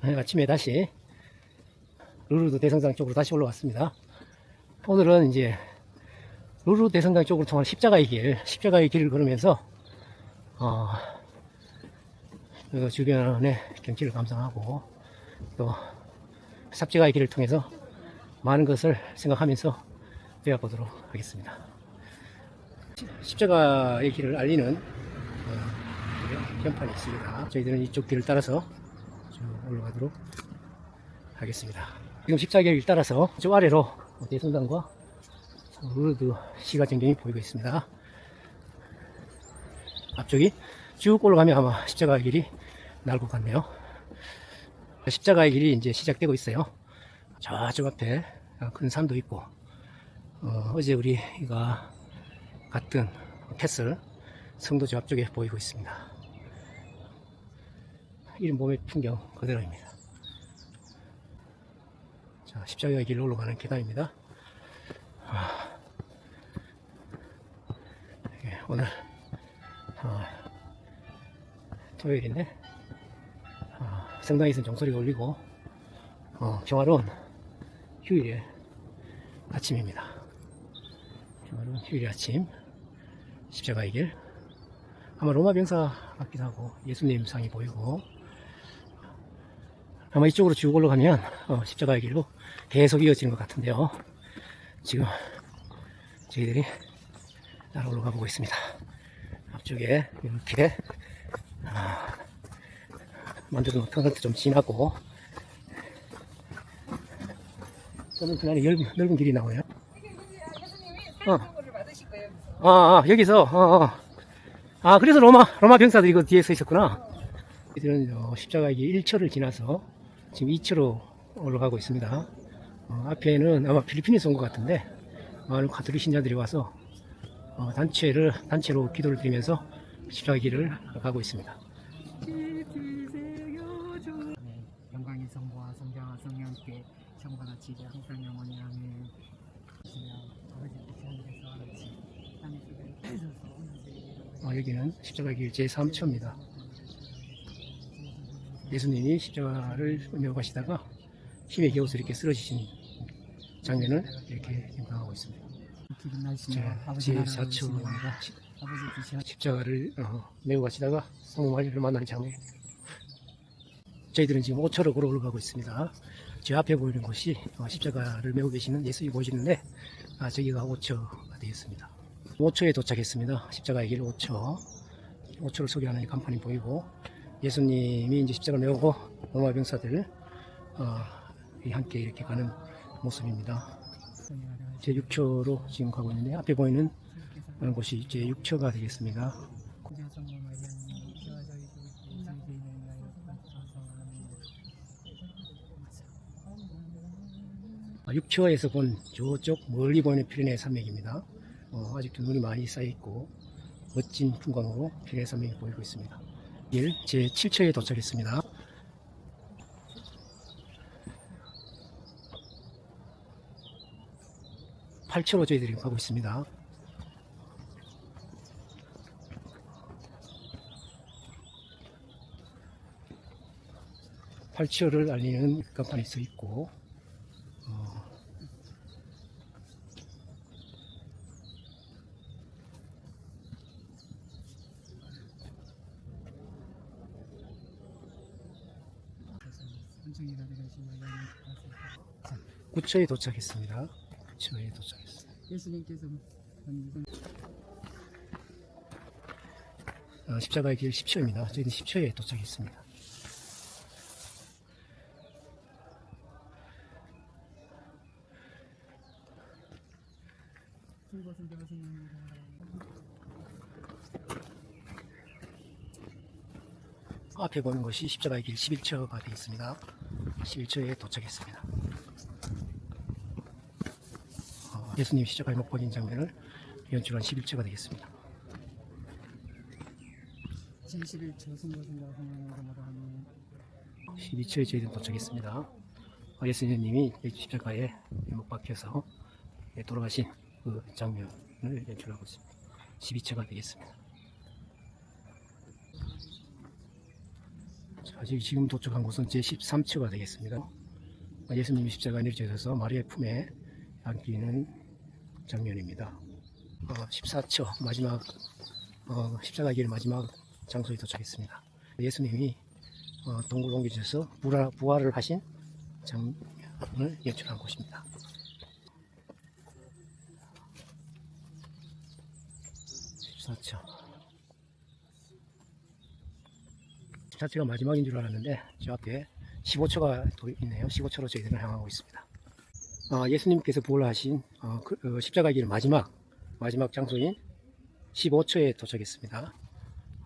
네, 아침에 다시 루루드 대성당 쪽으로 다시 올라왔습니다. 오늘은 이제 루루 대성당 쪽으로 통하는 십자가의 길, 십자가의 길을 걸으면서 어, 그 주변의 경치를 감상하고 또 십자가의 길을 통해서 많은 것을 생각하면서 되어보도록 하겠습니다. 십자가의 길을 알리는 어, 현판이 있습니다. 저희들은 이쪽 길을 따라서 쭉 올라가도록 하겠습니다. 지금 길 따라서 저 아래로 대성당과 루르드 시가 전경이 보이고 있습니다. 앞쪽이 쭉 올라가면 아마 십자가의 길이 나올 것 같네요. 십자가의 길이 이제 시작되고 있어요. 저쪽 앞에 큰 산도 있고, 어, 제 우리가 갔던 캐슬 성도 저 앞쪽에 보이고 있습니다. 이름 봄의 풍경 그대로입니다. 자, 십자가의 길로 올라가는 계단입니다. 아, 예, 오늘 아, 토요일인데 아, 성당에서는 종소리가 울리고 어, 평화로운 휴일의 아침입니다. 평화로운 휴일의 아침 십자가의 길 아마 로마 병사 같기도 하고 예수님 상이 보이고 아마 이쪽으로 쭉 올라가면 어, 십자가의 길로 계속 이어지는 것 같은데요. 지금 저희들이 따라 올라가 보고 있습니다. 앞쪽에 이렇게 아, 만져도 평상도 좀 진하고 저는 그날에 넓은, 넓은 길이. 어. 받으실 거예요. 아, 아 여기서 어, 어. 아 그래서 로마 로마 병사들이 그 뒤에 서 있었구나. 이들은 어, 십자가 길 1초를 지나서 지금 2초로 올라가고 있습니다. 어, 앞에는 아마 필리핀에서 온 것 같은데 많은 가톨릭 신자들이 와서 어, 단체를 단체로 기도를 드리면서 십자가 길을 가고 있습니다. 네, 영광의 성부와 성자와 성령께 정보가 지게 항상 영원히 아멘. 어, 여기는 십자가 길 제3초입니다. 예수님이 십자가를 메고 가시다가 힘에 겨워서 이렇게 쓰러지신 장면을 이렇게 연상하고 있습니다. 자, 아버지 나라를 제4초입니다. 아버지 뜻이 십자가를 어, 메고 가시다가 성모 마리를 만나는 장면. 저희들은 지금 5초로 걸어 올라가고 있습니다. 제 앞에 보이는 곳이 어, 십자가를 메고 계시는 예수님 보시는데 아, 저기가 5초가 되겠습니다. 5초에 도착했습니다. 십자가의 길 5초. 5초를 소개하는 이 간판이 보이고 예수님이 이제 십자가를 메고 로마 병사들 어, 이 함께 이렇게 가는 모습입니다. 제 6초로 지금 가고 있는데 앞에 보이는 곳이 제 6초가 되겠습니다. 아, 6초에서 본 저쪽 멀리 보이는 피레네 산맥입니다. 어, 아직도 눈이 많이 쌓여 있고 멋진 풍광으로 피레네 산맥이 보이고 있습니다. 길제 7초에 도착했습니다. 팔초로 저희들이 가고 있습니다. 팔초를 알리는 간판이 써 있고 어, 천천히가 되시면 9초에 도착했습니다. 9초에 도착했습니다. 예수님께서 어, 십자가의 길 10초입니다. 저희는 10초에 도착했습니다. 앞에 보는 것이 십자가의 길 11초가 되겠습니다. 11초에 도착했습니다. 어, 예수님 십자가에 못 보인 장면을 연출한 11초가 되겠습니다. 제11초 승과 성자가 생명을 하면 12초에 저희는 도착했습니다. 어, 예수님이 십자가에 못 박혀서 돌아가신 그 장면을 연출하고 있습니다. 12초가 되겠습니다. 자, 지금- 지금 도착한 곳은 제13처가 되겠습니다. 예수님이 십자가 내려져서 마리아의 품에 안기는 장면입니다. 어, 14처 마지막 어, 십자가 길 마지막 장소에 도착했습니다. 예수님이 어, 동굴 옮겨져서 부활, 부활을 하신 장면을 연출한 곳입니다. 십사처 14처가 마지막인 줄 알았는데 저 앞에 15초가 또 있네요. 15초로 저희들은 향하고 있습니다. 아, 예수님께서 부활하신 어, 그, 어, 십자가 길 마지막 마지막 장소인 15초에 도착했습니다.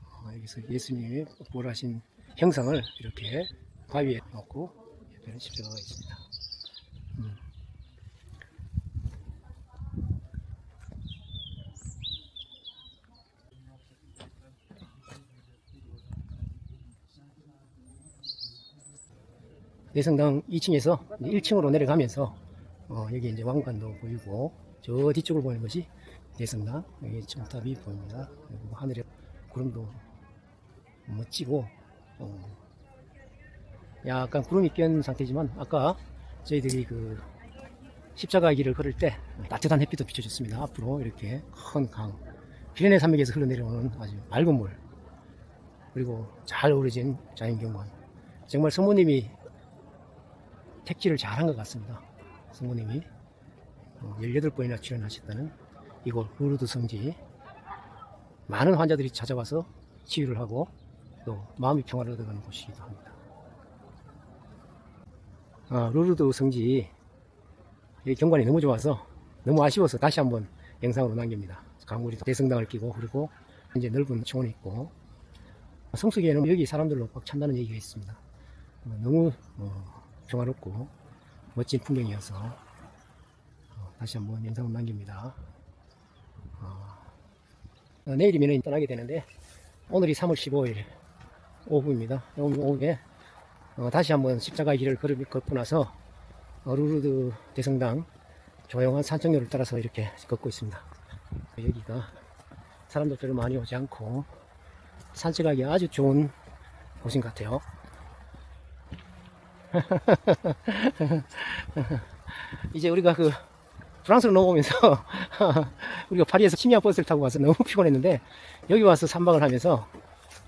어, 여기서 예수님이 부활하신 형상을 이렇게 바위에 놓고 옆에는 십자가가 있습니다. 음. 내성당 2층에서 1층으로 내려가면서 어, 여기 이제 왕관도 보이고 저 뒤쪽을 보이는 것이 내성당 여기 정탑이 보입니다. 그리고 하늘에 구름도 멋지고 어, 약간 구름이 낀 상태지만 아까 저희들이 그 십자가 길을 걸을 때 따뜻한 햇빛도 비춰줬습니다. 앞으로 이렇게 큰 강, 피레네 산맥에서 흘러내려오는 아주 맑은 물 그리고 잘 어우러진 자연경관 정말 성모님이 택지를 잘한 것 같습니다. 성모님이 18번이나 출연하셨다는 이곳 루르드 성지 많은 환자들이 찾아와서 치유를 하고 또 마음의 평화를 얻어가는 곳이기도 합니다. 아, 루르드 성지 이 경관이 너무 좋아서 너무 아쉬워서 다시 한번 영상으로 남깁니다. 강물이 대성당을 끼고 그리고 이제 넓은 초원이 있고 성수기에는 여기 사람들로 꽉 찬다는 얘기가 있습니다. 어, 너무 어, 평화롭고 멋진 풍경이어서 어, 다시 한번 영상을 남깁니다. 어, 어, 내일이면 떠나게 되는데 오늘이 3월 15일 오후입니다. 오늘 오후에 어, 다시 한번 십자가 길을 걸을- 걷고 나서 어, 루르드 대성당 조용한 산책로를 따라서 이렇게 걷고 있습니다. 여기가 사람들 별로 많이 오지 않고 산책하기 아주 좋은 곳인 것 같아요. 이제 우리가 그 프랑스로 넘어오면서 우리가 파리에서 침야 버스를 타고 와서 너무 피곤했는데 여기 와서 산박을 하면서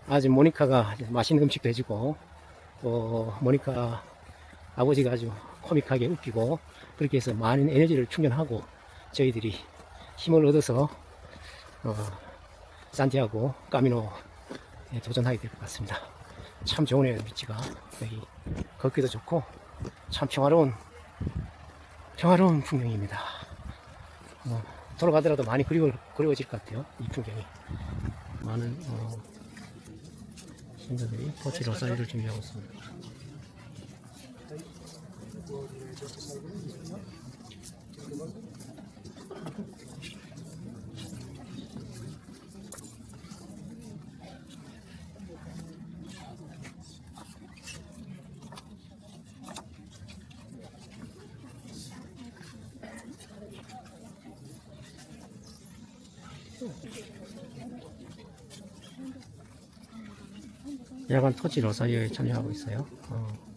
아주 모니카가 맛있는 음식도 해주고 또 모니카 아버지가 아주 코믹하게 웃기고 그렇게 해서 많은 에너지를 충전하고 저희들이 힘을 얻어서 어, 산티아고 까미노에 도전하게 될 것 같습니다. 참 좋으네요 위치가 여기 걷기도 좋고 참 평화로운 평화로운 풍경입니다. 어, 돌아가더라도 많이 그리워, 그리워질 것 같아요. 이 풍경이 많은 어, 신사들이 포치 로사리를 준비하고 있습니다. 야간 토지 로사리에 참여하고 있어요. 어,